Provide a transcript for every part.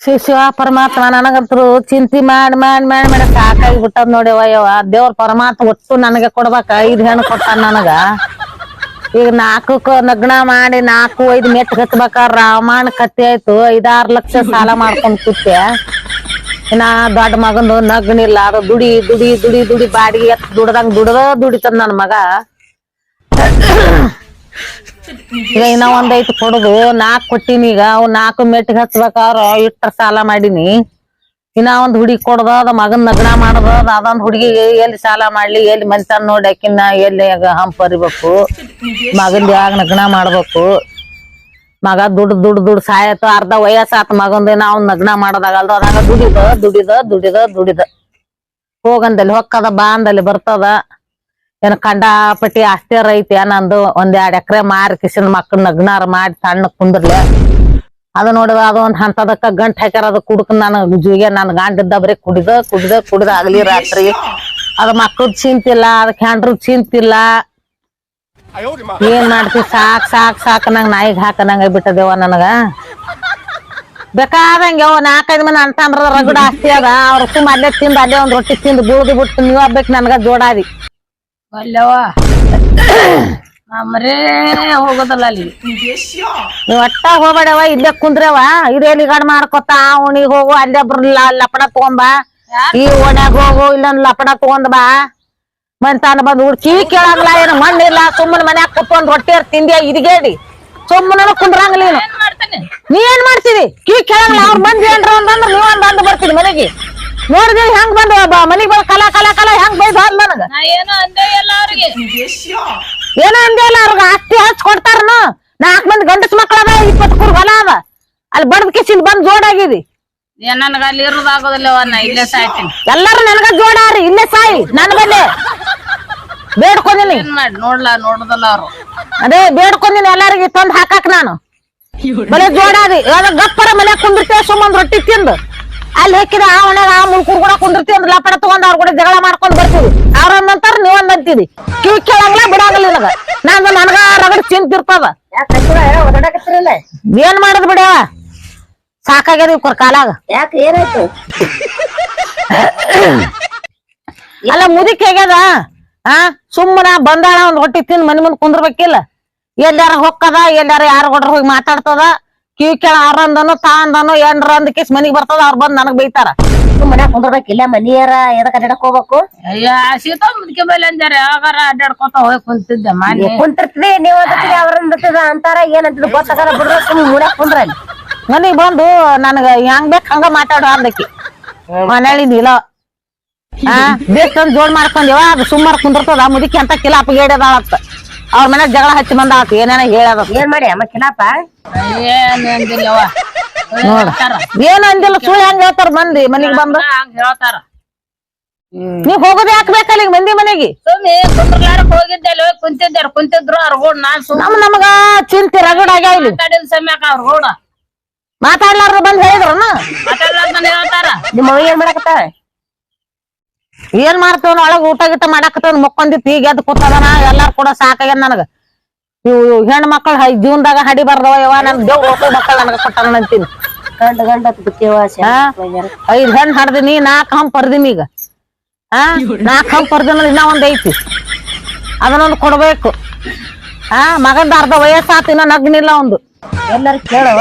ಶಿವ ಶಿವ ಪರಮಾತ್ಮ ನನಗಂತರು ಚಿಂತೆ ಮಾಡಿ ಮಾಡಿ ಮಾಡಿ ಮಾಡಿ ಸಾಕಾಗಿ ಬಿಟ್ಟದ್ ನೋಡಿವ ಯವ್ವ ದೇವ್ರ ಪರಮಾತ್ಮ ಒಟ್ಟು ನನಗೆ ಕೊಡ್ಬೇಕ, ಐದ್ ಹೆಣ್ಣು ಕೊಟ್ಟಾನ ನನಗ. ಈಗ ನಾಲ್ಕು ನಗ್ನ ಮಾಡಿ ನಾಲ್ಕು, ಐದು ಮೆಟ್ ಹತ್ಬೇಕಾರ ರಾಮಾಯಣ ಕತ್ತಿ ಆಯ್ತು. ಐದಾರು ಲಕ್ಷ ಸಾಲ ಮಾಡ್ಕೊಂಡ್ ಕೂತೆ ಇನ್ನ ದೊಡ್ಡ ಮಗಂದು ನಗ್ನಿಲ್ಲ ಅದು ದುಡಿ ದುಡಿ ದುಡಿ ದುಡಿ ಬಾಡಿಗೆ ಎತ್ ದುಡ್ದಂಗ್ ದುಡ್ದ ದುಡಿತದ ನನ್ ಮಗ. ಈಗ ಇನ್ನ ಒಂದ್ ಐತಿ ಕೊಡುದು, ನಾಕ್ ಕೊಟ್ಟಿನಿ ಈಗ, ಅವ್ ನಾಲ್ಕು ಮೆಟ್ಟಿಗೆ ಹಚ್ಬೇಕಾರ ಇಟ್ಟ ಸಾಲ ಮಾಡೀನಿ. ಇನ್ನ ಒಂದ್ ಹುಡುಗಿ ಕೊಡದ, ಅದ ಮಗನ್ ನಗ್ನ ಮಾಡದ ಅದೊಂದ್ ಹುಡುಗಿಗೆ ಎಲ್ಲಿ ಸಾಲ ಮಾಡ್ಲಿ, ಎಲ್ಲಿ ಮನ್ಸನ್ ನೋಡಿ ಎಲ್ಲಿ ಎಲ್ಲಿ ಹಂಪರಿಬೇಕು ಮಗನ್ ಯಾಗ ನಗ್ನ ಮಾಡ್ಬೇಕು. ಮಗ ದುಡ್ಡು ದುಡ್ಡು ದುಡ್ಡು ಸಾಯತ್ತು, ಅರ್ಧ ವಯಸ್ಸಾತ ಮಗಂದ ನಾವು ನಗ್ನ ಮಾಡೋದಾಗಲ್ದ. ಅದಾಗ ದುಡಿದ ದುಡಿದ ದುಡಿದ ದುಡಿದ. ಹೋಗಂದಲ್ಲಿ ಹೊಕ್ಕದ ಬಾ ಅಂದಲ್ಲಿ ಬರ್ತದ. ಏನ್ ಕಂಡಾಪಟ್ಟಿ ಅಷ್ಟೇ ರೈತ ನಂದು ಒಂದ್ ಎರಡ್ ಎಕರೆ ಮಾರಿ ಕಿಶನ್ ಮಕ್ಕಳ ನಗ್ನಾರ ಮಾಡಿ ಸಣ್ಣ ಕುಂದ್ರಲೆ. ಅದ ನೋಡಿದ ಅದು ಒಂದ್ ಹಂತದಕ್ಕ ಗಂಟ್ ಹಾಕ್ಯಾರ ಅದ ಕುಡ್ಕ ನನ್ ಜೀವಿಗೆ ನನ್ ಗಾಂಡಿದ್ದ ಬರೀ ಕುಡಿದ ಕುಡಿದ ಕುಡಿದ ಆಗ್ಲಿ ರಾತ್ರಿ. ಅದ ಮಕ್ಕಳದ್ ಚಿಂತಿಲ್ಲ ಅದ ಹೆಂಡ್ರದ್ ಚಿಂತಿಲ್ಲ ಏನ್ ಮಾಡ್ತಿ ಸಾಕ್ ಸಾಕ್ ಸಾಕ್ ನಂಗ್ ನಾಯಿಗ್ ಹಾಕನಂಗ ಬಿಟ್ಟದೇವ ನನಗ. ಬೇಕಾದಂಗೆ ಯಾವ ನಾಲ್ಕೈದು ಮಂದಿ ಅಂತಂದ್ರ ರಗಡ ಆಸ್ತಿ ಅದ. ಅವ್ರ ಸುಮ್ಮ ಅಲ್ಲೇ ತಿಂದ ಅಲ್ಲೇ ಒಂದ್ ರೊಟ್ಟಿ ತಿಂದು ಬೀಳ್ದು ಬಿಟ್ಟು ನೀವ್ ಆಗ್ಬೇಕು ನನ್ಗ ಜೋಡಾದಿ. ಅಲ್ಲವ ಹೋಗೋದಲ್ಲ ಅಲ್ಲಿ. ಒಟ್ಟ ಹೋಗ್ಬೇಡವ ಇಲ್ಲೇ ಕುಂದ್ರವ ಇದೇಲಿ ಗಾಡ್ ಮಾಡ್ಕೊತ ಅವನಿಗೆ ಹೋಗು ಅಲ್ಲೇ ಬರ್ಲ ಲಪಡ ತಗೊಂಬ. ಈ ಓಣ್ಯಾಗ ಹೋಗು ಇಲ್ಲೊಂದ್ ಲಪಡ ತಗೊಂಡ್ ಬಾ. ಮನ್ತಾನ ಬಂದ್ ಹುಡ್ ಕಿವಿ ಕೇಳಂಗಿಲ್ಲ ಏನು ಮಣ್ಣಿಲ್ಲ ಸುಮ್ಮನೆ ಮನ್ಯಾಗ ಕುತ್ಕೊಂಡ್ ರೊಟ್ಟಿ ಅರ್ ತಿಂದಿ ಸುಮ್ಮನ ಸುಮ್ಮನೆ ಕುಂದ್ರಂಗಿಲ್ಲ ನೀನು. ನೀ ಏನ್ ಮಾಡ್ತೀರಿ ಕಿವಿ ಕೇಳಂಗಿಲ್ಲ ಅವ್ರ ಮಂದಿ ಏನ್ರ ಅಂತಂದ್ರ ನೀವ್ ಒಂದ್ ಬಂದ್ ಬರ್ತೀವಿ ಮನೆಗೆ. ನೋಡಿದ್ರಿ ಹೆಂಗ್ ಬಂದ ಮನಿಗ್ ಬಂದ್ ಕಲ ಕಲ ಕಲ ಹೆಂಗ್ ಬೈದ್ ಹೋದ್ ನನಗ? ನಾ ಏನೋ ಅಂದೆ ಎಲ್ಲ ಅವ್ರಿಗೆ. ಏನೋ ಅಂದೇ ಇಲ್ಲ ಅವ್ರಿಗೆ. ಆಸ್ತಿ ಹಚ್ ಕೊಡ್ತಾರನು ನಾಲ್ಕ್ ಮಂದಿ ಗಂಡಸ್ ಮಕ್ಳ ಅದ ಇಪ್ಪತ್ ಕೂರ್ ಹೊಲ ಅದ ಅಲ್ಲಿ ಬಡದ್ ಕಿಸಿಲ್ ಬಂದ್ ಜೋಡಾಗಿದಿ ನನಗ ಅಲ್ಲಿ ಇರೋದಾಗೋದಿಲ್ಲವ ನಾ ಇಲ್ಲೇ ಸಾಯ್ತೀನಿ. ಎಲ್ಲಾರು ನನಗ ಜೋಡಾರಿ ಇಲ್ಲೇ ಸಾಯಿ ನನ್ ಬಲ್ಲೆ. ಬೇಡ್ಕೊಂಡಿನಿ. ಏನ್ ಮಾಡಿ ನೋಡ್ಲಾ ನೋಡುದಲ್ಲ ಅವ್ರು. ಅದೇ ಬೇಡ್ಕೊಂಡಿನಿ ಎಲ್ಲಾರಿಗೆ ತಂದ್ ಹಾಕಾಕ್ ನಾನು. ಬಲೆ ಜೋಡಾದಿ ಗಪ್ಪರ ಮನೆ ಕುಂದಿರ್ತೇವೆ ಸುಮ್ಮಂದ್ ರೊಟ್ಟಿ ತಿಂದು. ಅಲ್ಲಿ ಹಾಕಿದ ಆ ಒಣಗ ಆ ಮುಲ್ಕೂರ್ ಕೂಡ ಕುಂದಿರ್ತೀವಿ ಅಂದ್ರೆ ಲಪಡ ತಗೊಂಡ್ ಅವ್ರ ಕೂಡ ಜಗಳ ಮಾಡ್ಕೊಂಡ್ ಬರ್ತೀವಿ. ಅವ್ರ ಅಂತಾರ ನೀವ್ ಅಂತೀವಿ ಅಂತೀರಿ ಕಿವಿ ಕೇಳಂಗಿಲ್ಲ ಬಿಡಂಗಿಲ್ಲ ನನಗ. ನಂದು ನನಗ ರಗಡ್ ಚಿಂತಿರ್ತದ ಏನ್ ಮಾಡದ್ ಬಿಡ ಸಾಕಾಗ್ಯದ ಇವ್ರ ಕಾಲಾಗ. ಯಾಕೆ ಏನಾಯ್ತು? ಅಲ್ಲ ಮುದಿಕ್ ಹೇಗ್ಯದ ಆ ಸುಮ್ಮನ ಬಂದಾಳ ಒಂದ್ ಹೊಟ್ಟಿ ತಿಂದ್ ಮನಿ ಮುಂದ್ ಕುಂದ್ರಬೇಕಿಲ್ಲ. ಎಲ್ಲಾರ ಹೊಕ್ಕದ ಎಲ್ಲಾರ ಯಾರ ಹೊಡ್ರ ಹೋಗಿ ಮಾತಾಡ್ತದ? ಕಿವಿ ಕೇಳ ಅವ್ರಂದನು ತಾ ಅಂದನು ಏನ್ರ ಅಂದ ಕೇಸ್ ಮನಿಗ್ ಬರ್ತದ ಅವ್ರ ಬಂದ್ ನನಗ್ ಬೈತಾರ. ಮನ್ಯಾಗ ಕುಂದ್ರಬೇಕಿಲ್ಲ ಮನಿಯರ ಎದಕ್ ಅಡ್ಡಾಡಕ್ ಹೋಗ್ಬೇಕು? ಅಯ್ಯ ಸೀತಾ ಮುದ್ಕೆ ಮೇಲೆ ಅಂಜಾರ ಯಾವಾಗಾರ ಅಡ್ಡಾಡ್ಕೊತ ಹೋಗಿ ಕುಂತಿದ್ದೆ ಮಾನ್ಯ. ಕುಂತಿರ್ತೀವಿ ನೀವು ಅದಕ್ಕೆ ಅವ್ರಂದ ಅಂತಾರ ಏನಂತ ಗೊತ್ತಾಗಲ್ಲ ಬಿಡ್ರ ಸುಮ್ ಮುಡ್ಯಾಕ್ ಕುಂದ್ರ ಮನಿಗ್ ಬಂದು ನನಗ ಹೆಂಗ್ ಬೇಕ್ ಹಂಗ ಮಾತಾಡೋ ಅಂದಕಿ. ಮನೇಲಿ ಇಲ್ಲ. ಆ ಬೇಸ್ ತಂದ್ ಜೋಡ್ ಮಾಡ್ಕೊಂಡಿವ ಅದು ಸುಮ್ಮಾರ್ ಕುಂದಿರ್ತದ ಮುದಕ್ಕೆ ಅಂತ ಕಿಲಾಪ ಗೇಡದಾಳತ್ತ ಅವ್ರ ಮನ್ಯಾಗ ಜಗಳ ಹಚ್ಚಿ ಆತು ಏನೇನ ಹೇಳದ. ಏನ್ ಮಾಡಿ ಅಮ್ಮ ಕಿಲಾಪ ಏನ್ ಅಂದಿಲ್ಲವ ಹೇಳ್ತಾರ. ಏನ್ ಅಂದಿಲ್ಲ ಸುಳ್ಳು ಹೆಂಗ್ ಹೇಳ್ತಾರ ಮಂದಿ ಮನಿಗ್ ಬಂದು? ಹಂಗ ಹೇಳ್ತಾರ? ನೀವ್ ಹೋಗೋದ್ ಯಾಕ್ ಬೇಕಲ್ಲ ಈಗ ಮಂದಿ ಮನೆಗೆ? ಸುಮ್ಮನೆ ಕುಂದ್ರಲಾರ ಹೋಗಿದ್ದೆ ಅಲ್ಲಿ ಹೋಗಿ ಕುಂತಿದ್ದಾರ ಕುಂತಿದ್ರು ಅವ್ರ ರೋಡ್ ನಾನ್ ಸುಮ್ಮನೆ ನಮ್ ನಮಗ ಚಿಂತೆ ರಗಡ್ ಆಗ್ಯಾವ ಇಲ್ಲಿ. ಮಾತಾಡಿದ ಸಮಯಕ್ಕ ಅವ್ರ ಕೂಡ ಮಾತಾಡ್ಲಾರ ಬಂದ್ ಹೇಳಿದ್ರನ? ಮಾತಾಡ್ಲಾರ್ದನ ಹೇಳ್ತಾರ. ನಿಮ್ಮ ಏನ್ ಮಾಡಕತ್ತಾಳ? ಏನ್ ಮಾಡ್ತೇವ್ ಒಳಗ ಊಟ ಗಿಟ ಮಾಡಾಕತ್ತವ್ ಮುಕ್ಕೊಂದಿತ್ತು. ಈಗ ಎದ್ ಕೂತದನ? ಎಲ್ಲಾರು ಕೂಡ ಸಾಕಾಗ್ಯದ ನನಗ. ಇವು ಹೆಣ್ಮಕ್ಳ ಹೆಣ್ ಮಕ್ಳ ಜೀವನದಾಗ ಹಡಿ ಬರ್ದವ ಯಾವ ನನ್ ದೇವ್ ಮಕ್ಕಳು ಮಕ್ಕಳ ನನಗ ಕೊಟ್ಟಾನ ಅಂತೀನಿ. ಗಂಡ ಗಂಡ ಐದ್ ಹೆಣ್ ಹಡ್ದಿನಿ ನಾಕ್ ಹಂಪ್ ಹರ್ದಿನಿ ಈಗ. ಹಾ? ನಾಲ್ಕ್ ಹಂಪ್ ಹರ್ದಿನ ಇನ್ನ ಒಂದ್ ಐತಿ. ಅದನ್ನೊಂದು ಕೊಡ್ಬೇಕು. ಹಾ? ಮಗಂದ ಅರ್ಧ ವಯಸ್ಸಾತ ಇನ್ನ ನಗ್ನಿಲ್ಲ ಒಂದು ಎಲ್ಲಾರು ಕೇಳವ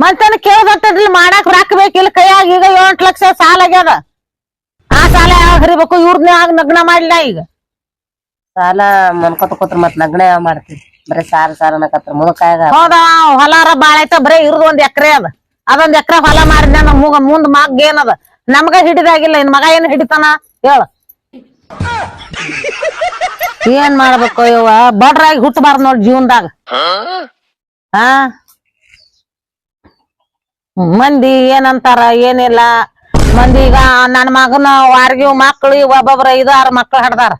ಮತ್ತೆ ಕೇಳ್ದಟ್ಟಿರ್ಲಿ ಮಾಡಾಕ್ ರೊಕ್ಕ ಬೇಕಿಲ್ಲ. ಕೈಯಾಗ ಈಗ ಎಂಟ್ ಲಕ್ಷ ಸಾಲ ಆಗ್ಯದ ಸಾಲ ಯಾವಾಗ ಹರಿಬೇಕು ಇವ್ರನ್ನ ಆಗ ನಗ್ನ ಮಾಡ್ಲಾ ಈಗ? ಸಾಲ ಮನ್ಕೋತ ಕೂತ್ರ ಮತ್ ನಗ್ನ ಯಾವ ಮಾಡ್ತೀವಿ ಬರೀ ಸಾರ ಸಾರ ಅನ್ನಕತ್ರ ಮುದಕಾಯಾಗ ಹೌದ ಹೊಲಾರ ಬಾಳ ಐತ ಬರೇ ಇರೋದ್ ಒಂದ್ ಎಕರೆ ಅದ. ಅದೊಂದ್ ಎಕರೆ ಹೊಲ ಮಾಡಿದ್ನ ನಮ್ ಮುಗ ಮುಂದ್ ಮಗ್ ಏನದ ನಮ್ಗ ಹಿಡಿದಾಗಿಲ್ಲ ಇನ್ ಮಗ ಏನ್ ಹಿಡಿತಾನ? ಹೇಳ. ಏನ್ ಮಾಡ್ಬೇಕು ಇವ ಬಡ್ರಾಗಿ ಹುಟ್ಟಬಾರ್ದು ನೋಡ್ ಜೀವನ್ದಾಗ. ಹಾ? ಮಂದಿ ಏನಂತಾರ? ಏನಿಲ್ಲ. ಮಂದಿ ಈಗ ನನ್ನ ಮಗನ ವಾರ್ಗಿ ಮಕ್ಳು ಒಬ್ಬೊಬ್ರ ಐದಾರು ಮಕ್ಳು ಹಡ್ದಾರ.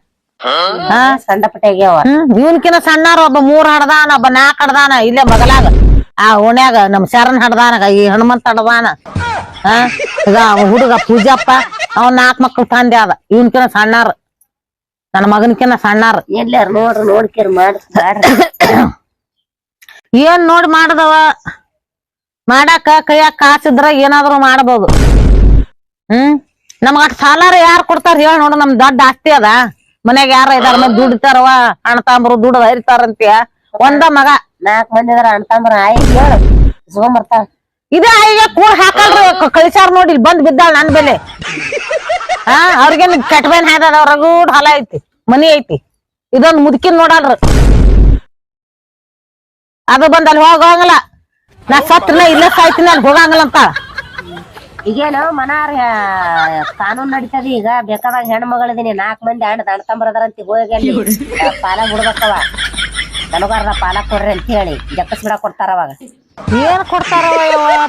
ಸಣ್ಣ ಪಟ್ಟಿ ಆಗ್ಯಾವ. ಹ್ಮ್ ಇವನ್ಕಿನ ಸಣ್ಣಾರ ಒಬ್ಬ ಮೂರ್ ಹಡ್ದಾನ ಒಬ್ಬ ನಾಲ್ಕು ಹಡ್ದಾನ ಇಲ್ಲೇ ಬಗಲಾಗ ಆ ಓಣ್ಯಾಗ ನಮ್ ಶರಣ್ ಹಡ್ದಾನ ಈ ಹನುಮಂತ ಹಡ್ದಾನ. ಈಗ ಹುಡುಗ ಪೂಜಪ್ಪ ಅವ್ನ ನಾಲ್ಕು ಮಕ್ಳು ತಂದೆ ಅದ. ಇವನ್ಕಿನ ಸಣ್ಣಾರ. ನನ್ನ ಮಗನ್ಕಿನ ಸಣ್ಣಾರ. ಎಲ್ಲಾರು ನೋಡ್ರಿ ನೋಡ್ಕೇರ್ ಮಾಡಿ ಏನ್ ನೋಡಿ ಮಾಡ್ದವ? ಮಾಡಾಕ ಕೈಯಾಗ ಕಾಸಿದ್ರ ಏನಾದ್ರು ಮಾಡ್ಬೋದು. ಹ್ಮ್? ನಮ್ಗ ಅಷ್ಟ್ ಸಾಲಾರ ಯಾರು ಕೊಡ್ತಾರ ಹೇಳ ನೋಡು ನಮ್ ದೊಡ್ಡ ಆಸ್ತಿ ಅದ. ಮನ್ಯಾಗ ಯಾರ ಇದಾರ ಮಂದಿ ದುಡಿತಾರವ ಅಣ್ಣ ತಾಂಬ್ರು ದುಡ್ಡು ಹರಿತಾರಂತೀಯ ಒಂದ ಮಗ. ನಾಲ್ಕ್ ಮಂದಿ ಅದಾರ ಅಣ್ತಂಬ್ರ ಆಯ್ ಹೇಳು ಇಸ್ಕೊಂಬರ್ತಾಳ ಇದೇ ಈಗ ಕೂಡ ಹಾಕಲ್ರಿ ಕಳಿಸಾರ ನೋಡಿ ಬಂದ್ ಬಿದ್ದಾಳ ನನ್ ಬೆಲೆ. ಹಾ ಅವ್ರಿಗೇನ್ ಕಟ್ಬೇನ್ ಹಾಯ್ದದ ರಗೂಡ್ ಹೊಲ ಐತಿ ಮನಿ ಐತಿ. ಇದೊಂದ್ ಮುದುಕಿನ್ ನೋಡಲ್ರಿ. ಅದು ಬಂದ್ ಅಲ್ಲಿ ಹೋಗಂಗಿಲ್ಲ. ನಾ ಸತ್ನ ಇಲ್ಲೇ ಸಾಯ್ತೀನಿ ಅಲ್ಲಿ ಹೋಗಂಗಿಲ್ಲ ಅಂತ. ಈಗೇನು ಮನಾರ್ ಕಾನೂನ್ ನಡೀತದ ಈಗ ಬೇಕಾದಾಗ ಹೆಣ್ಣು ಮಗಳಿದೀನಿ ನಾಲ್ಕ್ ಮಂದಿ ಹಣ್ಣು ಅದಾರಂತ ಹೋಗಿ ಅಲ್ಲಿ ಪಾಲ ಬಿಡ್ಬೇಕವ ನನಗಾರ್ದ ಪಾಲ ಕೊಡ್ರಿ ಅಂತ ಹೇಳಿ ಜಕ್ಕಸ್ ಬಿಡ ಕೊಡ್ತಾರ ಅವಾಗ. ಏನ್ ಕೊಡ್ತಾರ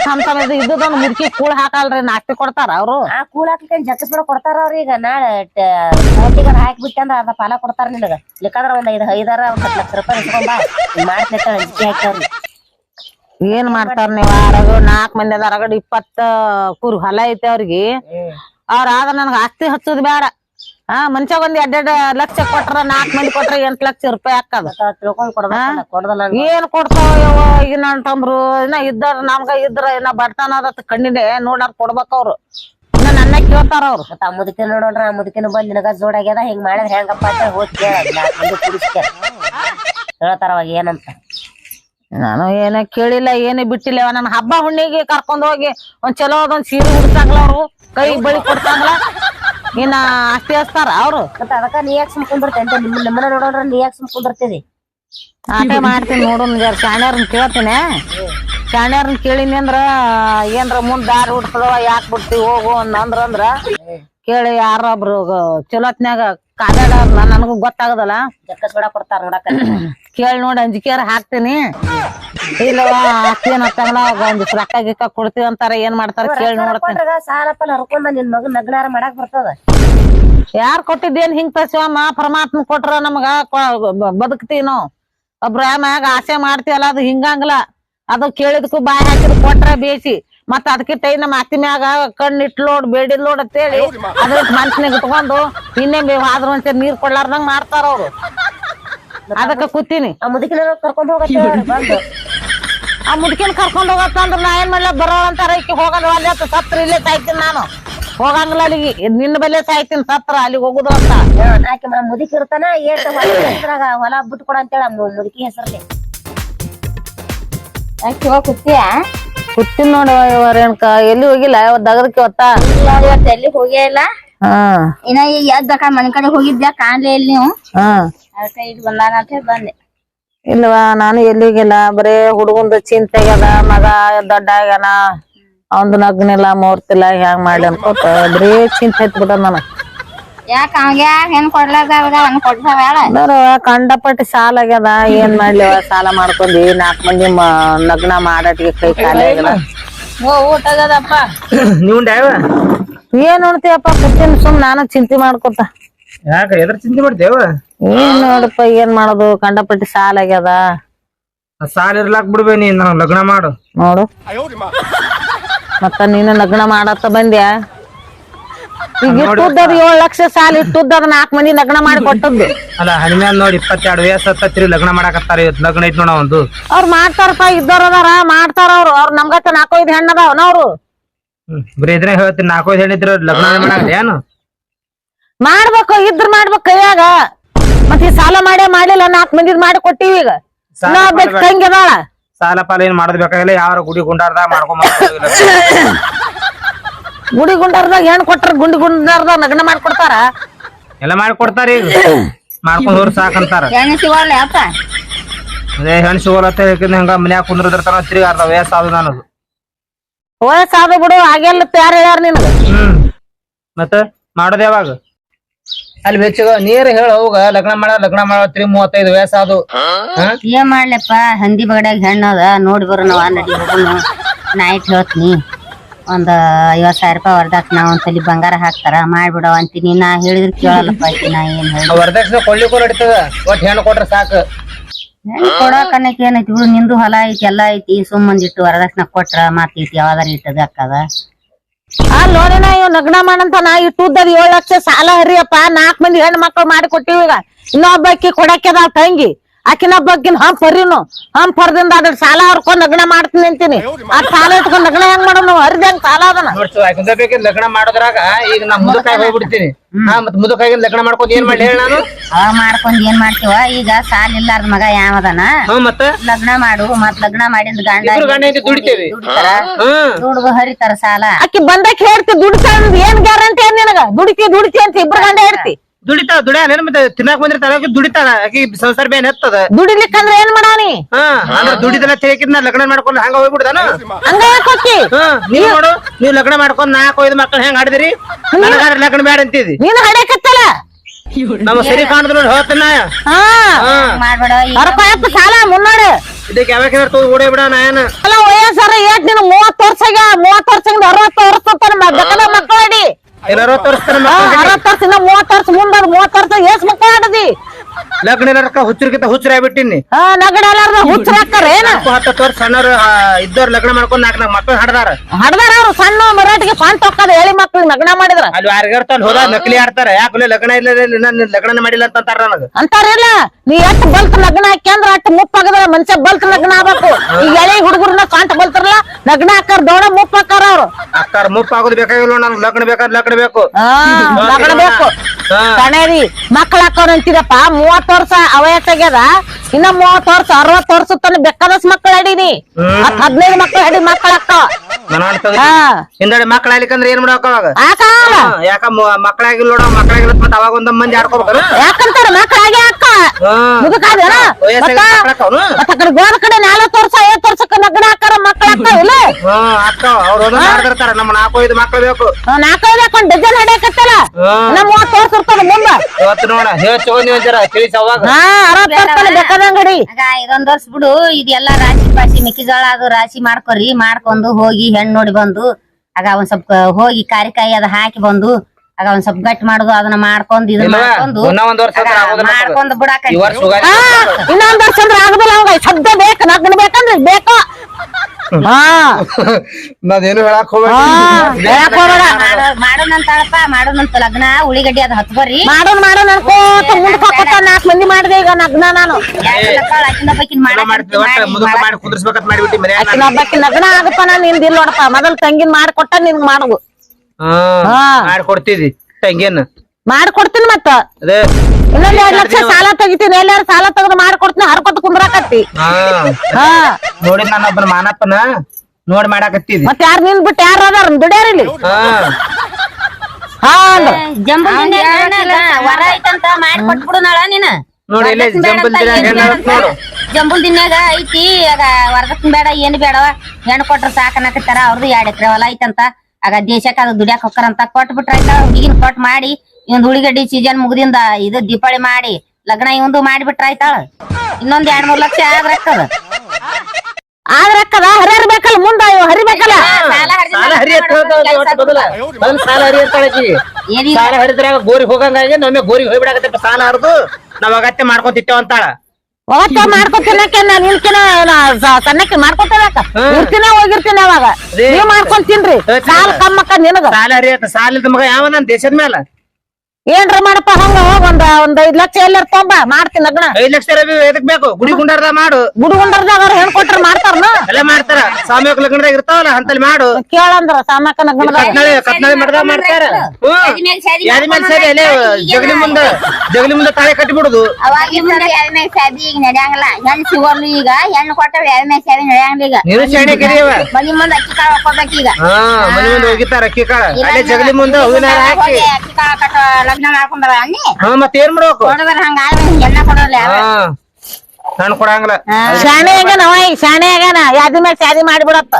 ತಮ್ ತಮ್ ಇದು ಇದ್ದದೊಂದ್ ಮುದುಕಿ ಕೂಳ್ ಹಾಕಲ್ರಿ ನಾಟಿ ಕೊಡ್ತಾರ ಅವ್ರು? ಆ ಕೂಳ ಹಾಕ್ಲಿಕ್ಕೆ ಜಕ್ಕಸ್ ಬಿಡ ಕೊಡ್ತಾರ ಅವ್ರೀಗ ನಾಳೆ ಹಾಕಿ ಹಾಕಿಬಿಟ್ಟೆ ಅಂದ್ರೆ ಅದ ಪಾಲ ಕೊಡ್ತಾರ ನಿನಗ. ಬೇಕಾದ್ರ ಒಂದ್ ಐದ್ ಐದಾರ ಒಂದ್ ಲಕ್ಷ ರೂಪಾಯಿ ಇಸ್ಕೊಂಡ್ ಬಾ ಮಾಡ್ತಿರ್ತಾರ ಹಾಕಿ ಏನ್ ಮಾಡ್ತಾರ ನೀವ್? ಅರಗು ನಾಕ್ ಮಂದಿ ಅದ ರಗಡ್ ಇಪ್ಪತ್ತ ಕುರ್ ಹೊಲ ಐತಿ ಅವ್ರಿಗೆ. ಅವ್ರ ಆದ್ರ ನನ್ಗ ಆಸ್ತಿ ಹಚ್ಚುದ್ ಬೇಡ ಹಾ ಮನುಷ್ಯ ಒಂದ್ ಎರಡ್ ಲಕ್ಷ ಕೊಟ್ರ ನಾಕ್ ಮಂದಿ ಕೊಟ್ರ ಎಂಟ್ ಲಕ್ಷ ರೂಪಾಯಿ ಹಾಕದ. ಏನ್ ಕೊಡ್ತಾವ ಇವ ಈಗ ನನ್ ತಮ್ರು ಇನ್ನ ಇದ್ದಾರ ನಮ್ಗ ಇದ್ರ ಇನ್ನ ಬಡತನ ಅದತ್ ಕಣ್ಣಿದೆ ನೋಡಾರ ಕೊಡ್ಬೇಕ ಅವ್ರು. ಇನ್ನ ನನ್ನ ಕೇಳ್ತಾರ ಅವ್ರು. ಮತ್ತ ನೋಡ್ರ ಆ ಮುದುಕಿನ ಬಂದ್ ನಿನಗ ಜೋಡಾಗ್ಯದ ಹಿಂಗ್ ಮಾಡಿದ್ರ ಹೆಂಗಪ್ಪ ಅಂತ ಹೋಗಿ ಕೇಳ ನಾಲ್ಕ್ ಮಂದಿ ಕುಡಿಸ್ಕೆ. ಹೇಳ್ತಾರ ಅವಾಗ ಏನಂತ. ನಾನು ಏನ ಕೇಳಿಲ್ಲ ಏನೇ ಬಿಟ್ಟಿಲ್ಲ ನನ್ನ ಹಬ್ಬ ಹುಣ್ಣಿಗೆ ಕರ್ಕೊಂಡ್ ಹೋಗಿ ಒಂದ್ ಚಲೋ ಅದೊಂದ್ ಸೀರೆ ಹುಡ್ತಾಂಗ್ಲ ಅವ್ರು ಕೈ ಬಳಿ ಕೊಡ್ತಾಂಗ್ಲ ಇನ್ನ ಅಷ್ಟೇ ಹಚ್ತಾರ ಅವ್ರು. ಮತ್ತ ಅದಕ್ಕ ನೀ ಯಾಕೆ ಸುಮ್ಕೊಂಡ್ಬರ್ತೇನೆ ಕುಂದಿರ್ತಿ ಅಂತ ನಿಮ್ ನಮ್ಮನ್ನ ನೋಡೋದ್ರ ನೀ ಯಾಕೆ ಸುಮ್ ಆಟ ಮಾಡ್ತೀನಿ ನೋಡು ಜರ ಶಾಣ್ಯಾರನ್ ಕೇಳ್ತೀನಿ. ಶಾಣ್ಯಾರನ್ ಕೇಳಿನಿ ಅಂದ್ರ ಏನ್ರ ಮುಂದ್ ದಾರಿ ಹುಡ್ಸದವ ಯಾಕೆ ಬಿಡ್ತಿ ಹೋಗು ಅಂದ್ರ ಅಂದ್ರ ಕೇಳಿ ಯಾರೊಬ್ರು ಚಲೋತ್ನ್ಯಾಗ ಕಾದಾಡ ನನಗೂ ಗೊತ್ತಾಗದಲ್ಲ. ಜಕ್ಕಸ್ ಬಿಡ ಕೊಡ್ತಾರ ನೋಡಕ ಕೇಳಿ ನೋಡಿ ಅಂಜಿಕೆಯಾರ ಹಾಕ್ತೀನಿ. ಇಲ್ಲವ ರೊಕ್ಕ ಗಿಕ್ಕ ಕೊಡ್ತೀವಿ ಅಂತಾರ ಏನ್ ಮಾಡ್ತಾರ ಕೇಳಿ ನೋಡ್ತೀನಿ. ಸಾಲಪ್ಪ ಹರ್ಕೊಂಡ ನಿನ್ ನಗ್ನಾರ ಮಾಡಾಕ್ ಬರ್ತದ. ಯಾರ್ ಕೊಟ್ಟಿದ್ದೇನ್ ಹಿಂಗ್ ತಸಿವಮ್ಮ ಪರಮಾತ್ಮ ಕೊಟ್ರ ನಮಗ ಬದುಕ್ತೀವಿ ನಾವು ಒಬ್ರ ಮ್ಯಾಗ ಆಸೆ ಮಾಡ್ತೀವಲ್ಲ ಅದು ಹಿಂಗಂಗಿಲ್ಲ ಅದು ಕೇಳಿದಕ್ಕೂ ಬಾಯ್ ಹಾಕಿದ್ ಕೊಟ್ರ ಬೇಸಿ ಮತ್ತ ಅದಕ್ಕಿಟ್ಟ ನಮ್ಮ ಅತ್ತಿ ಮ್ಯಾಗ ಕಣ್ಣ್ ಲೋಡ್ ಬೇಡಿಲ್ಲೋಡ್ ಅಂತೇಳಿ ಅದ್ರ ಮನ್ಸಿನಾಗ ಇಟ್ಕೊಂಡು ಇನ್ನೇ ಆದ್ರ ಒಂದ್ಸರಿ ನೀರ್ ಕೊಡ್ಲಾರ್ದಂಗ ಮಾಡ್ತಾರ ಅವ್ರು. ಅದಕ್ಕ ಕೂತೀನಿ. ಆ ಮುದುಕಿನ ಕರ್ಕೊಂಡ್ ಹೋಗತ್ತೆ ಬಂದು. ಆ ಮುದುಕಿನ ಕರ್ಕೊಂಡ್ ಹೋಗತ್ತಂದ್ರ ನಾ ಏನ್ ಮಾಡ್ಲ ಬರೋ ಅಂತಾರ ಈಕಿ ಹೋಗಲ್ಲ ಅಲ್ಲಿ ಅಂತ ಸತ್ರ ಇಲ್ಲೇ ಸಾಯ್ತೀನಿ ನಾನು. ಹೋಗಂಗಿಲ್ಲ ಅಲ್ಲಿಗೆ. ನಿನ್ನ ಬಲ್ಲೆ ಸಾಯ್ತೀನಿ ಸತ್ರ ಅಲ್ಲಿಗೆ ಹೋಗುದು ಅಂತ. ಆಕೆ ಮ- ಮುದುಕಿ ಇರ್ತಾನ ಏಟ್ ಹೆಸ್ರಾಗ ಹೊಲ ಬಿಟ್ಕೊಡ ಕೊಡ ಅಂತೇಳ ಮುದುಕಿ ಹೆಸರಲ್ಲಿ ಹೋಗ್ ಕೂತಿಯ? ಕೂತೀನಿ ನೋಡುವ ರೇಣುಕ. ಎಲ್ಲಿ ಹೋಗಿಲ್ಲ? ಇವತ್ತು? ದಗದಕ್ಕೆ ಹೊತ್ತ ಇವತ್ತು ಎಲ್ಲಿ ಹೋಗೇ ಇಲ್ಲ. ಹಾ. ಇನ್ನ ಈಗ ಬೇಕಾ ಮನೆ ಕಡೆ ಹೋಗಿದ್ದೆ ಕಾಣಲೇ ಇಲ್ಲ ನೀವು. ಹಾ. ಅದಕ್ಕೆ ಇಲ್ಲಿ ಬಂದಾನ ಅಂತ ಹೇಳಿ ಬಂದೆ. ಇಲ್ವಾ ನಾನು ಎಲ್ಲಿಗಿಲ್ಲ ಬರೇ ಹುಡುಗಂದು ಚಿಂತೆ ಆಗ್ಯದ ಮಗ ದೊಡ್ಡ ಆಗ್ಯಾನ. ಅವಂದು ನಗ್ನಿಲ್ಲ ಮೂರ್ತಿಲ್ಲ ಹ್ಯಾಂಗ್ ಮಾಡ್ಲಿ ಅನ್ಕೋತ ಬರೀ ಚಿಂತೆ ಆಯ್ತು ಬಿಡ ನನಗ್. ಯಾಕ ಅವಾಗ ಹೆಣ್ ಕೊಡ್ಲಾರ್ದ ಅವ್ನ್ ಕೊಡ್ತಾವ ಹೇಳ ಅದರ ಕಂಡಪಟ್ಟಿ ಸಾಲ ಆಗ್ಯದ. ಏನ್ ಮಾಡ್ಲಿ ಸಾಲ ಮಾಡ್ಕೊಂಡಿ. ನಾಲ್ಕ್ ಮಂದಿ ಮ- ಲಗ್ನ ಮಾಡಾಟಿಗೆ ಕೈ ಖಾಲಿ ಆಗ್ಯದ ಓ ಊಟ ಆಗದಪ್ಪ ನೀವು ಏನು ಏನ್ ನೋಡ್ತೀಯಪ್ಪ ಕುತ್ತಿನ ಸುಮ್ ನಾನು ಚಿಂತೆ ಮಾಡ್ಕೊತ. ಯಾಕ ಎದ್ರ ಚಿಂತೆ ಮಾಡ್ತೇವ ಏನ್ ನೋಡಪ್ಪ ಏನ್ ಮಾಡೋದು? ಕಂಡಪಟ್ಟಿ ಸಾಲ ಆಗ್ಯದ. ಸಾಲ ಇರ್ಲಾಕ್ ಬಿಡ್ಬೇ ನೀನ್ ನನಗ್ ಲಗ್ನ ಮಾಡು. ನೋಡು. ಮತ್ತ ನೀನು ಲಗ್ನ ಮಾಡತ್ತ ಬಂದ್ಯಾ? ಈಗ ಇಟ್ಟುದ್ದದ ಏಳ್ ಲಕ್ಷ ಸಾಲ ಇಟ್ಟುದ್ದದ ನಾಲ್ಕ್ ಮಂದಿ ಲಗ್ನ ಮಾಡಿ ಕೊಟ್ಟದ್ದು. ಅಲ್ಲ ಹನಿಮ್ಯಾಲ್ ನೋಡಿ ಇಪ್ಪತ್ತೆರಡು ವಯಸ್ಸು ಹತ್ತತ್ರಿ ಲಗ್ನ ಮಾಡಾಕತ್ತಾರ ಇವತ್ತು. ಲಗ್ನ ಐತ್ ನೋಡ ಒಂದು. ಅವ್ರ ಮಾಡ್ತಾರಪ್ಪ ಇದ್ದವ್ರ ಅದಾರ ಮಾಡ್ತಾರ ಅವ್ರು. ಅವ್ರ ನಮ್ಗತ್ತ ನಾಲ್ಕೈದು ಹೆಣ್ಣದಾವ ಅವ್ರು. ಹ್ಮ್ ಬರೀ ಇದ್ರೆ ಹೇಳ್ತೀನಿ ನಾಲ್ಕೈದು ಹೇಳಿದ್ರ ಲಗ್ನ ಮಾಡಾಕ ಏನು? ಮಾಡ್ಬೇಕು ಇದ್ರ ಮಾಡ್ಬೇಕು ಕೈಯಾಗ. ಮತ್ತೆ ಸಾಲ ಮಾಡೇ ಮಾಡಿಲ್ಲ ನಾಲ್ಕ್ ಮಂದಿದ್ ಮಾಡಿ ಕೊಟ್ಟಿವಿ ಈಗ. ಸಾಲ ಇನ್ನೊಬ್ಬ ತಂಗಿ ಅದಾಳ. ಸಾಲ ಪಾಲ ಏನ್ ಮಾಡೋದ್ ಬೇಕಾಗಿಲ್ಲ ಯಾರ ಗುಡಿ ಗುಂಡಾರ್ದ ಮಾಡ್ಕೊಂಡ್ ಗುಡಿ ಗುಂಡಾರ್ದಾಗ ಹೆಣ್ ಕೊಟ್ರ? ಗುಂಡಿ ಗುಂಡಾರ್ದಾಗ ಲಗ್ನ ಮಾಡ್ಕೊಡ್ತಾರ? ಎಲ್ಲ ಮಾಡಿ ಕೊಡ್ತಾರ ಈಗ. ಮಾಡ್ಕೊಂಡ್ ಹೋರ್ ಸಾಕಂತಾರ. ಹೆಣ್ಣು ಸಿಗೋಲ್ಲ ಅಪ್ಪ ಅದೇ ಹೆಣ್ ಸಿಗೋಲತ್ತ ಹೇಳ್ಕಿಂದ ಹಂಗ ಮನ್ಯಾಗ ಕುಂದ್ರದಿರ್ತಾನ ತಿರ್ಗಿ ಅರ್ಧ ವಯಸ್ಸು ಆದ ನನದು ವಯಸ್ಸಾದ ಬಿಡು ಹಾಗೆಲ್ಲ ಪ್ಯಾರ ಹೇಳ್ಯಾರ ನೀನು ಹ್ಮ್. ಮತ್ತ ಮಾಡೋದ್ ಯಾವಾಗ? ಅಲ್ಲಿ ಬೆಚ್ಚಗ ನೀರ್ ಹೇಳ ಹೋಗ ಲಗ್ನ ಮಾಡ ಲಗ್ನ ಮಾಡತ್ರಿ ಮೂವತ್ತೈದು ವಯಸ್ಸು ಆದು ಏನ್ ಮಾಡ್ಲಪ್ಪ? ಹಂದಿ ಬಗಡ್ಯಾಗ ಹೆಣ್ಣು ಅದ ನೋಡಿ ಬರೋ ನಾವ್ ನಡಿ ಹೇಳ್ತೀನಿ. ಒಂದ್ ಐವತ್ ಸಾವಿರ ರೂಪಾಯಿ ವರದಕ್ಷಿಣ ಒಂದ್ಸಲಿ ಬಂಗಾರ ಹಾಕ್ತಾರ ಮಾಡ್ಬಿಡವ ಅಂತೀನಿ. ನಾ ಹೇಳಿದ್ರ ಕೇಳಲ್ಲಪ್ಪ ಆಕಿ ನಾ ಏನ್ ಹೇಳಿ ವರದಕ್ಷಿಣೆ ಕೊಳ್ಳಿಕ್ಕೂ ನಡೀತದ ಒಟ್ ಹೆಣ್ಣು ಕೊಟ್ರ ಸಾಕು. ಹೆಣ್ಣು ಕೊಡಕ್ ಅನ್ನಕ್ ಏನೈತಿ? ಬಿಡು ನಿಂದು ಹೊಲ ಐತಿ ಎಲ್ಲಾ ಐತಿ ಸುಮ್ಮಂದಿಟ್ಟು ವರದಕ್ಷಿಣೆ ಕೊಟ್ರ ಮತ್ ಇಟ್ಟು ಯಾವ್ದಾರ ಇಟ್ಟದ ಅಕ್ಕದ ಆ ಲೋನಿನ ಇವ್ ಲಗ್ನ ಮಾಡಂತ ನಾ ಇಟ್ಟುದ್ದ ಏಳು ಲಕ್ಷ ಸಾಲ ಹರಿಯಪ್ಪ ನಾಕ್ ಮಂದಿ ಹೆಣ್ಣು ಮಕ್ಕಳು ಮಾಡಿ ಕೊಟ್ಟಿವಿ ಈಗ. ಇನ್ನೊಬ್ಬಾಕಿ ಕೊಡಕ್ಕೆ ಅದಾವ ತಂಗಿ. ಆಕಿನ ಬಗ್ಗಿನ ಹಂ ಹರಿನು. ಹಂ ಹರಿದಿಂದ ಅದ್ರ ಸಾಲ ಹರ್ಕೊಂಡ್ ಲಗ್ನ ಮಾಡ್ತೀನಿ ಅಂತೀನಿ. ಆ ಸಾಲ ಇಟ್ಕೊಂಡ್ ಲಗ್ನ ಹೆಂಗ್ ಮಾಡೋಣ ನಾವು? ಹರಿದಂಗ್ ಸಾಲ ಅದನ ಬೇಕಿದ್ ಲಗ್ನ ಮಾಡೋದ್ರಾಗ ಈಗ ನಾ ಮುದುಕಾಗಿ ಹೋಗ್ಬಿಡ್ತೀನಿ. ಹಾ ಮತ್ ಮುದುಕಾಗಿ ಲಗ್ನ ಮಾಡ್ಕೊಂಡು ಏನ್ ಮಾಡ್ಲಿ ಹೇಳ ನಾನು? ಹಾ ಮಾಡ್ಕೊಂಡ್ ಏನ್ ಮಾಡ್ತೀವ? ಈಗ ಸಾಲ ಇಲ್ಲಾರ್ದ ಮಗ ಯಾವದನ ಹಾ ಮತ್ತ? ಲಗ್ನ ಮಾಡು ಮತ್ ಲಗ್ನ ಮಾಡಿದ ಗಂಡ ಇಬ್ರು ಗಂಡ ಹೆಂಡ್ತಿ ದುಡಿತೇವಿ. ದುಡಿತಾರ. ಹ್ಮ್ ದುಡ್ದು ಹರಿತಾರ ಸಾಲ. ಆಕಿ ಬಂದಕ್ ಹೇಳ್ತಿ ದುಡ್ಸ ಏನ್ ಗ್ಯಾರಂಟಿ ಏನ್ ನಿನಗ? ದುಡಿತಿ ದುಡಿತಿ ಅಂತ ಇಬ್ರು ಗಂಡ ಹೇಳ್ತಿ. ದುಡಿತಾಳ ಏನ್ ಮತ್ತೆ ತಿನ್ನಾಕ್ ಬಂದಿರ್ತಾಳ ಆಕಿ ದುಡಿತಾಳ ಆಕಿ ಸಂಸಾರ ಬೇನ್ ಎತ್ತದ ದುಡಿಲಿಕ್ಕಂದ್ರ ಏನ್ ಮಾಡಾನಿ? ಹಾ ಅಂದ್ರೆ ದುಡಿದಲ್ಲ ತಿಳಕಿದ್ನ ಲಗ್ನ ಮಾಡ್ಕೊಂಡು ಹಂಗ ಹೋಗ್ಬಿಡ್ದಾನ? ಹಂಗ ಯಾಕೋಕಿ ಹಾ ನೀವ್ ನೋಡು ನೀವ್ ಲಗ್ನ ಮಾಡ್ಕೊಂಡ್ ನಾಲ್ಕು ಐದು ಮಕ್ಳು ಹೆಂಗ್ ಆಡಿದಿರಿ? ನನಗಾರ ಲಗ್ನ ಬೇಡ ಅಂತಿದಿ. ನೀನು ಹಡಕತ್ತಲ್ಲ ನಮ್ಮ ಸರಿ ಕಾಣದ್ರು ಹೇಳ್ತಾನ ಹಾ. ಮಾಡ್ಬೇಡ ಹರಪಾಯಪ್ಪ ಸಾಲ ಮುನ್ನಡೆ. ಇದಕ್ಕೆ ಯಾವಾಗ ತೋ ಓಡೇ ಬಿಡ ನಾ ಏನ ಅಲ್ಲ ವಯಸ್ಸರ ಏಟ್ ನೀನು ಮೂವತ್ ವರ್ಷಗ ಮೂವತ್ ವರ್ಷದಿಂದ ಅರವತ್ತು ವರ್ಷ ಬೇಕಾದ ಮಕ್ಕಳಾಡಿ. ಎಲ್ಲಾರೋ ವರ್ಷ ಅರವತ್ ವರ್ಷದಿಂದ ಮೂವತ್ ವರ್ಷ ಮುಂದ ಮೂವತ್ತು ವರ್ಷ ಎಷ್ಟು ಮಕ್ಕಳು ಆಡದಿ ಲಗ್ನ ಇರೋರ್ಕ ಹುಚ್ಚರ್ಕಿಂತ ಹುಚ್ಚರ ಬಿಟ್ಟಿನಿ ಹಾ ನಗಡ ಎಲ್ಲಾರ್ದ ಹುಚ್ಚರಾಕ್ತಾರ ಏನ? ನಾಲ್ಕು ಹತ್ತು ವರ್ಷ ಸಣ್ಣವ್ರು ಇದ್ದವ್ರು ಲಗ್ನ ಮಾಡ್ಕೊಂಡ್ ನಾಲ್ಕು ನಾಲ್ಕು ಮಕ್ಳು ಹಡ್ದಾರ. ಹಡ್ದಾರ ಅವ್ರು ಸಣ್ಣ ಮರಾಠಿಗೆ ಸ್ವಂತ ಹಾಕದ ಹೇಳಿ ಮಕ್ಳಿಗೆ ಲಗ್ನ ಮಾಡಿದ್ರ? ಅಲ್ಲಿ ಯಾರಿಗಾರ್ತಾನ ಹೋದ. ನಕಲಿ ಆಡ್ತಾರ ಯಾಕೆ ಲಗ್ನ ಇಲ್ಲ ಇಲ್ಲ, ನಾನು ಲಗ್ನ ಮಾಡಿಲ್ಲ ಅಂತ ಅಂತಾರ ನನಗ. ಅಂತಾರಿಲ್ಲ ನೀ ಎಷ್ಟು ಬಲ್ತ್ ಲಗ್ನ ಹಾಕ್ಯಂದ್ರ ಅಷ್ಟ್ ಮುಪ್ಪಾಗದ ಮನುಷ್ಯ ಬಲ್ತ್ ಲಗ್ನ ಆಗ್ಬೇಕು. ಈ ಎಳೆ ಹುಡುಗರನ್ನ ಕಾಂತ ಬಲ್ತಾರಲ್ಲ ಲಗ್ನ ಹಾಕಾರ ದೋಣ ಮುಪ್ಪ ಹಾಕಾರ ಅವ್ರು. ಅಕ್ಕಾರ ಮುಪ್ಪ ಆಗೋದು ಬೇಕಾಗಿಲ್ಲ ನನ್ಗೆ ಲಗ್ನ ಬೇಕಾದ್ರೆ ಲಗ್ನ ಬೇಕು. ಹಾ ಲಗ್ನ ಬೇಕು. ಕಣೇರಿ ಮಕ್ಳ ಹಾಕೋರ್ ಅಂತೀರಪ್ಪ ಮೂವತ್ ವರ್ಷ ಅವಯಸ್ಸಾಗ್ಯದ ಇನ್ನ ಮೂವತ್ ವರ್ಷ ಅರವತ್ ವರ್ಷ ತನ ಬೇಕಾದಷ್ಟು ಮಕ್ಳು ಹಡೀನಿ ಹತ್ ಹದಿನೈದು ಮಕ್ಳು ಹಡಿ ಮಕ್ಳ ಹಾಕೋ ಹಿಂದಡಿ ಮಕ್ಳ ಆಗ್ಲಿಕ್ಕಂದ್ರೆ ಏನ್ ಮಾಡಕ್ ಅವಾಗ? ಯಾಕ? ಮ- ಮಕ್ಳಾಗಿಲ್ಲ ನೋಡ ಮಕ್ಳಾಗಿಲ್ಲ ಮತ್ತ ಅವಾಗ ಒಂದ್ ಮಂದಿ ಆಡ್ಕೋಬೇಕನ ಯಾಕಂತಾರ ಮಕ್ಕಳಾಗಿ ಅಕ್ಕ? ಕಡೆ ಗೋದ ಕಡೆ ನಲವತ್ತು ವರ್ಷ ಐವತ್ತು ವರ್ಷಕ್ಕೆ ಹಾಕಾವಿಲ್ಲ ಹಾ ಅಕ್ಕ ಅವ್ರ ನಮ್ಮ ನಾಲ್ಕು ಐದು ಮಕ್ಳು ಬೇಕು. ನಾಲ್ಕೈದು ಹಾಕೊಂಡ್ ಡಜನ್ ಹೊಡ್ಯಾಕತ್ತಲ್ಲ? ಹಾ. ಇನ್ನ ಮೂವತ್ತು ವರ್ಷ ಇರ್ತದ ಮುಂದ. ಇವತ್ತು ನೋಡ ಹೇಳ್ ನೀವು ಜರ ತಿಳಿಸಿ ಅವಾಗ. ಹಾ ಅರವತ್ತು ವರ್ಷ ತನ ಬೇಕಾದಂಗಡಿ ಆಗ ಇದೊಂದ್ ವರ್ಷ ಬಿಡು ಇದೆಲ್ಲ ರಾಶಿ ಪಾಶಿ ಮೆಕ್ಕೆಜೋಳ ಅದು ರಾಶಿ ಮಾಡ್ಕೊರಿ ಮಾಡ್ಕೊಂಡು ಹೋಗಿ ಹೆಣ್ಣು ನೋಡಿ ಬಂದು ಆಗ ಒಂದ್ ಸ್ವಲ್ಪ ಹೋಗಿ ಕಾರಿಕಾಯಿ ಅದ ಹಾಕಿ ಬಂದು ಆಗ ಒಂದ್ ಸ್ವಲ್ಪ ಗಟ್ಟಿ ಮಾಡುದು ಅದನ್ನ ಮಾಡ್ಕೊಂಡು ಇದನ್ನ ಇಲ್ವಾ? ಮಾಡ್ಕೊಂಡು ಇನ್ನ ಒಂದ್ ವರ್ಷ ಆಗ ಅಂದ್ರೆ ಆಗೋದಿಲ್ಲ ನಮ್ದು. ಮಾಡ್ಕೊಂಡು ಬಿಡಾಕ ಈ ವರ್ಷ ಉಗಾದಿ ಹಾ ಇನ್ನೊಂದ್ ವರ್ಷ ಅಂದ್ರೆ ಆಗುದಿಲ್ಲ ಅವಾಗ ಸದ್ಯ ಬೇಕು ನಗ್ನ ಬೇಕಂದ್ರೆ ಬೇಕು. ಹಾ. ನಾವೇನು ಹೇಳಕ್ ಹಾ. ಹೇಳಕ್ ಹೋಗ್ಬೇಡ. ಮಾಡೋಣಂತಾಳಪ್ಪ ಮಾಡೋಣಂತ ಲಗ್ನ ಉಳಿಗಡ್ಡಿ ಅದ ಹತ್ಬರಿ ಮಾಡೋನ್ ಮಾಡೋನ್ ಅನ್ಕೋತ ಮುಂದಕ್ ಹೋಗ್ಕೋತ ನಾಲ್ಕು ಮಂದಿ ಮಾಡಿದೆ ಈಗ ನಗ್ನ ನಾನು. ಮಾಡ್ತೀವಿ ಒಟ್ಟ ಮುದುಕ ಮಾಡಿ ಕುಂದ್ರಸ್ಬೇಕಂತ ಮಾಡಿಬಿಟ್ಟಿ ಮರಿಯಾ ಆಕಿನ ಒಬ್ಬಾಕಿ ನಗ್ನ ಆಗಪ್ಪ ನಾನು ನಿಂದ ಇಲ್ಲ ನೋಡಪ್ಪ ಮೊದಲ್ ತಂಗಿನ್ ಮಾಡ್ಕೊಟ್ಟ ನಿನ್ಗ್ ಮಾಡುದು. ಹಾ. ಮಾಡ್ಕೊಡ್ತಿದಿ ತಂಗಿಯನ್ನ. ಮಾಡ್ಕೊಡ್ತೀನಿ ಮತ್ತ. ಅದೇ. ಇನ್ನೊಂದ್ ಎರಡ್ ಲಕ್ಷ ಸಾಲ ತೆಗಿತೀನಿ ಎಲ್ಲಾರು ಸಾಲ ತೆಗೆದು ಮಾಡ್ಕೊಡ್ತೀನಿ ಹರ್ಕೊತ ಕುಂದ್ರಾಕತ್ತಿ. ಹಾ. ಹಾ. ನೋಡಿದ್ ಒಬ್ಬನ ಮಾನಪ್ಪನ ನೋಡ್ ಮಾಡಾಕತ್ತಿದಿ ಮತ್ ಯಾರ್ ನಿನ್ ಬಿಟ್ಟು ಯಾರು ಅದಾರ ದುಡಿಯಾರಿ ಹಾ. ಹಾ ಅಂದ್ರ. ಜಂಬು ವರ ಐತಂತ ಮಾಡಿ ಕೊಟ್ಬಿಡು ನಾಳ ನೀನ? ನೋಡಿ ಇಲ್ಲೇ ಜಂಬಲ್ ದಿನ ಹೆಣ್ಣ್ ಹೇಳತ್ ನೋಡು. ಜಂಬುಲ್ ದಿನ್ಯಾಗ ಐತಿ ಆಗ ವರದಕ್ಷಿಣೆ ಬೇಡ ಏನ್ ಬೇಡವ ಹೆಣ್ಣು ಕೊಟ್ರ ಸಾಕನಕತ್ತಾರ ಅವ್ರದ್ದು ಎರಡ್ ಎಕರೆ ಹೊಲ ಐತಂತ. ಆಗ ದೇಶಕ್ಕ ಅದು ದುಡ್ಯಾಕ್ ಅಂತ ಕೊಟ್ ಬಿಟ್ರ ಹುಡುಗಿನ ಕೊಟ್ ಮಾಡಿ ಇವಂದ್ ಉಳಿಗಡ್ಡಿ ಸೀಸನ್ ಮುಗ್ದಿಂದ ಇದು ದೀಪಾವಳಿ ಮಾಡಿ ಲಗ್ನ ಇವಂದು ಮಾಡಿಬಿಟ್ರ ಆಯ್ತಾಳ ಇನ್ನೊಂದ್ ಎರಡ್ ಮೂರ್ ಲಕ್ಷ ಆದ್ರಕ್ಕದ. ಆದ್ರ ಅಕ್ಕದ ಹರಿಯರ್ ಬೇಕಲ್ಲ ಮುಂದ ಇವ್ ಹರಿಬೇಕಲ್ಲ ಸಾಲ ಹರಿ ಹರಿ ಹರಿದ್ರಾಗ ಗೋರಿ ಹೋಗಂಗಾಗಿ ನಮ್ಮೆ ಗೋರಿ ಹೋಗ್ಬಿಡಾಗತ್ತೆ ಸಾಲ ಹರಿದು. ನಾವ್ ಅಗತ್ಯ ಮಾಡ್ಕೊಂತಿತ್ತೇವ ಅಂತಾಳ ಅವತ್ತ ಮಾಡ್ಕೊತೀನಕ್ಕೆ ನಾನು ನಿನ್ಕಿನ ಸಣ್ಣಕ್ಕೆ ಮಾಡ್ಕೊತೀನಕ್ಕ ಇರ್ತೀನ ಹೋಗಿರ್ತೀನಿ ಅವಾಗ. ನೀವ್ ಮಾಡ್ಕೊಂಡ್ ತಿನ್ರಿ ಸಾಲ ಕಮ್ಮಕ್ಕ ನಿನಗ. ಸಾಲ ಅಂತ ಸಾಲ ಮಗ ಯಾವ ನನ್ ದೇಶದ ಮೇಲೆ ಏನ್ರ ಮಾಡಪ್ಪ ಹಂಗ? ಒಂದ್ ಒಂದ್ ಐದ್ ಲಕ್ಷ ಎಲ್ಲಾರ ತೊಂಬ ಮಾಡ್ತೀನಿ ಲಗ್ನ. ಐದ್ ಲಕ್ಷ ರವಿ ಎದಕ್ ಬೇಕು? ಗುಡಿ ಗುಂಡಾರ್ದ ಮಾಡು. ಗುಡುಗುಂಡರ್ದಾಗ ಅವ್ರ ಹೆಣ್ ಕೊಟ್ರ ಮಾಡ್ತಾರನ ಎಲ್ಲ ಮಾಡ್ತಾರ. ಸಾಮೂಹಿಕ ಲಗ್ನದಾಗ ಇರ್ತಾವಲ್ಲ ಅಂತಲ್ಲಿ ಮಾಡು. ಕೇಳಂದ್ರ ಸಾಮಕ್ಕ ಲಗ್ನ ಕತ್ನಾಳಿ ಮಠದಾಗ ಮಾಡ್ತಾರ. ಯಾದಿ ಮೇಲೆ ಸರಿ ಅಲ್ಲೇ ಜಗಲಿ ಮುಂದ ಜಗಲಿ ಮುಂದ ತಾಳೆ ಕಟ್ಟಿಬಿಡುದು ಎಳ್ಮೆ ಸಾದಿ ಈಗ ನಡೆಯಂಗಿಲ್ಲ. ಹೆಣ್ ಹೆಣ್ಣು ಕೊಟ್ಟರೆ ಎರಡನೇ ಸಾದಿ ನಡೆಯಂಗಿಲ್ಲ ಈಗ. ನೀನು ಶಾಣೆ ಕರಿಯವ. ಮನಿ ಮುಂದೆ ಅಕ್ಕಿ ಕಾಳ ಹಾಕೋಬೇಕು ಈಗ. ಹಾ ಮನಿ ಮುಂದೆ ಹೋಗಿತಾರ ಅಕ್ಕಿ ಕಾಳ. ಅಲ್ಲೇ ಜಗಲಿ ಮುಂದ ಹೂವಿನ ಹಾಕಿ. ಅಕ್ಕಿ ಕಾಳು ಕಟ್ಟ ಲಗ್ನ ಮಾಡ್ಕೊಂಡಾರ ಅನ್ನಿ ಹಾ ಮತ್ತೆ ಏನ್ ಮಾಡ್ಬೇಕು? ಕೊಡದ್ರ ಹಂಗ ಎಣ್ಣ ಕೊಡೋಲ್ಲ ಯಾರು? ಹಾ ನಾನು ಕೊಡಂಗಿಲ್ಲ. ಶಾಣೆ ಆಗ್ಯಾನ ಅವ ಈಗ? ಶಾಣೆ ಆಗ್ಯಾನ ಯಾದಿ ಮೇಲೆ ಶಾದಿ ಮಾಡಿಬಿಡತ್ತ?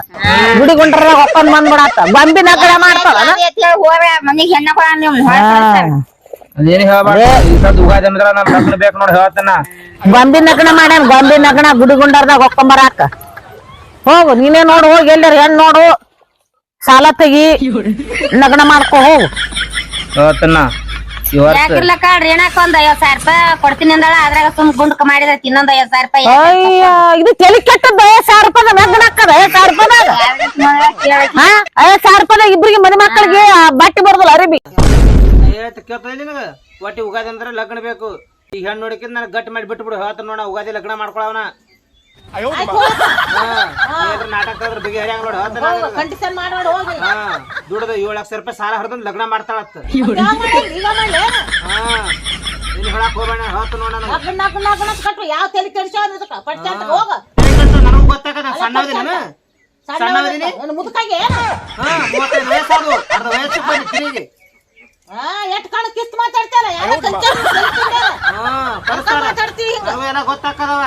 ಗುಡಿ ಗುಂಡ್ರ ಒಪ್ಪನ್ ಬಂದ್ಬಿಡತ್ತ? ಬಂಬಿ ನಗಡ ಮಾಡ್ತಾರ ಹೋಗ ಮನಿಗೆ ಹೆಣ್ಣ ಕೊಡ ನೀವು ಅದೇನು ಹೇಳ್ಬಾರ್ದು? ಈ ಸದ್ ಉಗಾದಿ ಅಂದ್ರ ನಮ್ ಲಗ್ನ ಬೇಕು ನೋಡಿ ಹೇಳ್ತಾನ. ಗೊಂಬಿ ನಗಣ ಮಾಡ್ಯಾನ ಗೊಂಬಿ ನಗಣ ಗುಡಿ ಗುಂಡರ್ದಾಗ ಹೊಕ್ಕೊಂಬರಾಕ ಹೋಗು ನೀನೇ ನೋಡು ಹೋಗಿ ಎಲ್ಲರ ಹೆಣ್ ನೋಡು. ಸಾಲ ತೆಗಿ ನಗಣ ಮಾಡ್ಕೊ ಹೋಗು. ಹೇಳ್ತಾನ. ಯಾಕಿರ್ಲ ಕಾಡ್ರಿ ಏನಕ್ಕ ಒಂದ್ ಐವತ್ ಸಾವಿರ ರೂಪಾಯಿ ಕೊಡ್ತೀನಿ ಅಂದಳ ಅದ್ರಾಗ ಸುಮ್ ಗುಂಡ್ಕ ಮಾಡಿದ ಇನ್ನೊಂದ್ ಐವತ್ ಸಾವಿರ ರೂಪಾಯಿ ಅಯ್ಯ ಇದು ತಲೆ ಕೆಟ್ಟದ್ದು ಐವತ್ ಸಾವಿರ ರೂಪಾಯಿ ನಗಣ ಹಾಕದ ಐವತ್ ಸಾವಿರ ರೂಪಾಯಿದಾಗ? ಹಾ ಐವತ್ ಸಾವಿರ ರೂಪಾಯಿದಾಗ ಇಬ್ರಿಗೆ ಮನೆ ಮಕ್ಕಳಿಗೆ ಬಟ್ಟೆ ಬರ್ದಲ್ಲ ಅರಿಬಿ. ಒಟ್ಟಿ ಉಗಾದಿ ಅಂದ್ರೆ ಲಗ್ನ ಬೇಕು. ಈ ಹೆಣ್ಣು ನೋಡಿಕೊಂಡು ನನಗೆ ಗಟ್ಟಿ ಮಾಡಿ ಬಿಟ್ಟು ಬಿಡು ಹೇಳ್ತಾನ ನೋಡ ಉಗಾದಿ ಲಗ್ನ ಮಾಡ್ಕೊಳವನ ಅದ್ರ ಬಗ್ಗೆ ಹರಿಯಂಗ ನೋಡ ಹೋಗಿ ಹಾ ದುಡ್ದ ಏಳು ಲಕ್ಷ ರೂಪಾಯಿ ಸಾಲ ಹರಿದಂದ್ ಲಗ್ನ ಮಾಡ್ತಾಳತ್ತ. ಯಾವ ಮಾಡೋದು? ಈಗ ಮಾಡ್ಲಿ ಹಾ ಇನ್ನು ಹೇಳಕ್ ಹೋಗ್ಬೇಡ ಹೇಳ್ತ ನೋಡ ನನಗೆ ನಾಲ್ಕು ನಾಲ್ಕು ನಾಲ್ಕು ಅಂತ ಕಟ್ರು. ಯಾವ ತಲೆ ಕೆಲ್ಸ ಅದಕ್ಕ ಪಟ್ಟ ಅಂತ ಹೋಗ. ನನಗೂ ಗೊತ್ತಾಗದ ಸಣ್ಣವದಿನಿ ಮುದುಕಾಗೆ ಹಾ ಮೂವತ್ತೈದು ವಯಸ್ಸಾದು ಅರ್ಧ ವಯಸ್ಸಿಗೆ ಬಂದು ತಿರುಗಿ ಹಾ ಎಷ್ಟ್ ಕಾಣ ಕಿತ್ ಮಾತಾಡ್ತಾರ ಯಾವ ಕಂಚ ಹಾ ಮಾತಾಡ್ತೀವಿ ಹಿಂಗ ಗೊತ್ತಾಕದವ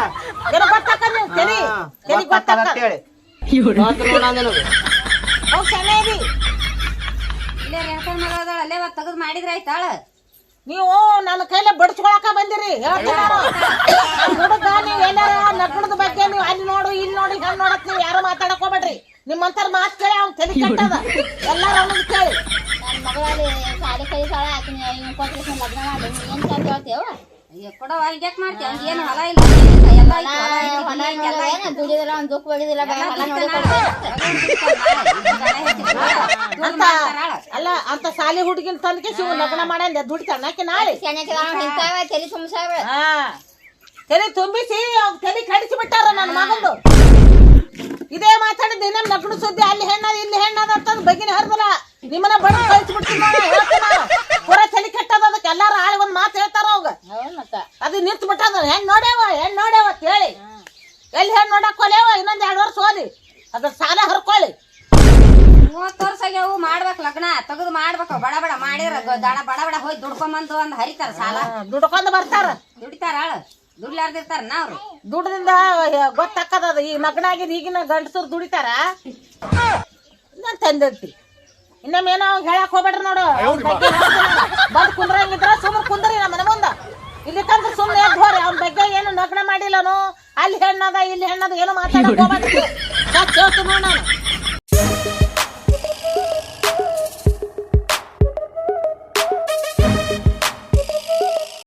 ಏನೋ ಗೊತ್ತಾಕ ನೀವು ತಲಿ. ಹಾ, ತಲಿ ಗೊತ್ತಾಕದ ಗೊತ್ತಾಕ ಅಂತೇಳಿ ಹೋಗ್ ಅಲ್ಲೇ. ತೆಗೆದು ಮಾಡಿದ್ರ ಆಯ್ತಾಳ ನೀವು ನನ್ನ ಕೈಲೇ ಬಡ್ಸ್ಕೊಳಕ ಬಂದಿರಿ. ಹುಡುಗ ನೀವು ನಗ್ನದ ಬಗ್ಗೆ ನೀವು ಅಲ್ಲಿ ನೋಡು ಇಲ್ಲಿ ನೋಡು ಹೆಣ್ ನೋಡಕ್ ನೀವು ಯಾರು ಮಾತಾಡಕ್ ಹೋಗ್ಬೇಡ್ರಿ. ನಿಮ್ಮಂತರ ಮಾತು ಕೇಳಿ ಅವ್ನು ತಲೆ ಕಟ್ಟದ. ಎಲ್ಲಾರು ಅವನಿಗೆ ಕೇಳಿ. ನನ್ನ ಮಗಳಲ್ಲಿ ಸಾಲಿ ಕಲಿಸಾಳ ಆಕಿನ ಹಿಂಗ್ ಲಗ್ನ ಮಾಡಿ ಏನು ಚಂದ ಹೇಳ್ತೇವ ಕೊಡವ ಹಿಂಗ್ಯಾಕ್ ಮಾಡ್ತೀಯ ಅವ್ನಿಗೆ ಏನು ಹೊಲ ಇಲ್ಲ. ಏನಿಲ್ಲ, ಎಲ್ಲ ಐತಿ, ಹೊಲ ಐತಿ, ಹೊಲ ಐತಿ, ಎಲ್ಲ ಐತಿ. ಏನ ದುಡಿದಿಲ್ಲ ಒಂದ್ ದುಃಖ ಬಡಿದಿಲ್ಲ ಬರೀ ಹೊಲ ನೋಡಿ. ಅಂತ ಅಲ್ಲ ಅಂತ ಸಾಲಿ ಹುಡುಗಿನ ತಂದಕ್ಕೆ ಶಿವ ಲಗ್ನ ಮಾಡಂದೆ ದುಡಿತಾನ ಆಕೆ ನಾಳೆ. ಹಿಂತಾವ ತಲೆ ಸುಮ್ಸಾವ ಹಾ. ತಲೆ ತುಂಬಿಸಿ ಅವ್ನ್ ತಲೆ ಕಡಿಸಿ ಬಿಟ್ಟಾರ ನನ್ನ ಮಗಂದು. ಇದೇ ಮಾತಾಡಿದ ಇನ್ನೊಂದು ಲಗ್ನ ಸುದ್ದಿ ಅಲ್ಲಿ ಹೆಣ್ಣದ ಇಲ್ಲಿ ಹೆಣ್ಣದ ಅಂತಂದ್ ಬಗಿನ ಹರಿದಲ್ಲ. ನಿಮ್ಮನ್ನ ಬಡ ಕಳಿಸಿ ಬಿಡ್ತೀನಿ ನೋಡ ಹೇಳ್ತೀನಿ ನಾನು ಪೂರ ಚಳಿ ಕೆಟ್ಟದ ಅದಕ್ಕೆ ಎಲ್ಲಾರು ಆಳಿ ಒಂದ್ ಮಾತು ಹೇಳ್ತಾರ ಅವಾಗ? ಅದು ನಿಂತು ಬಿಟ್ಟದ ಹೆಣ್ ನೋಡ್ಯಾವ ಹೆಣ್ ನೋಡ್ಯಾವ ಅಂತ ಹೇಳಿ. ಎಲ್ಲಿ ಹೆಣ್ ನೋಡಕ್ ಹೋಲೇವ ಇನ್ನೊಂದ್ ಎರಡು ವರ್ಷ ಹೋಲಿ ಅದ್ರ ಸಾಲ ಹರ್ಕೊಳ್ಳಿ. ಮೂವತ್ತು ವರ್ಷ ಆಗ್ಯಾವು ಮಾಡ್ಬೇಕು ಲಗ್ನ. ತೆಗೆದು ಮಾಡ್ಬೇಕು ಬಡ ಬಡ ಮಾಡಿರ ದಡ ಬಡ ಬಡ ಹೋಗಿ ದುಡ್ಕೊಂಬಂದು ಒಂದ್ ಹರಿತಾರ ಸಾಲ. ದುಡ್ಕೊಂಡ್ ಬರ್ತಾರ. ದುಡಿತಾರ ಆಳು. ದುಡ್ಲಾರ್ದಿರ್ತಾರ ನಾವ್ರು ದುಡ್ದಿಂದ ಗೊತ್ತಾಕದ ಅದು. ಈ ಮಗನಾಗಿದ್ ಈಗಿನ ಗಂಡಸರು ದುಡಿತಾರ? ನಾನ್ ತಂದಿರ್ತಿ ಇನ್ನೊಮ್ಮೆ ಅವ್ನ್ ಹೇಳಕ್ ಹೋಗ್ಬೇಡ್ರಿ ನೋಡು. ಬಂದ್ ಕುಂದ್ರಂಗಿದ್ರ ಸುಮ್ಮನೆ ಕುಂದ್ರಿ ನಮ್ಮ ಮನೆ ಮುಂದ ಇಲ್ಲಿ ತಂದ್ರೆ ಸುಮ್ನೆ ಎದ್ದು ಹೋರಿ ಅವ್ನ ಬಗ್ಗೆ ಏನು ನಗ್ನ ಮಾಡಿಲ್ಲನು ಅಲ್ಲಿ ಹೆಣ್ಣದ ಇಲ್ಲಿ ಹೆಣ್ಣದ ಏನು ಮಾತಾಡಕ್ ಹೋಗ್ಬೇಡ್ರಿ. ಸಾಕ್ ಹೇಳ್ತೀನಿ ನಾನು.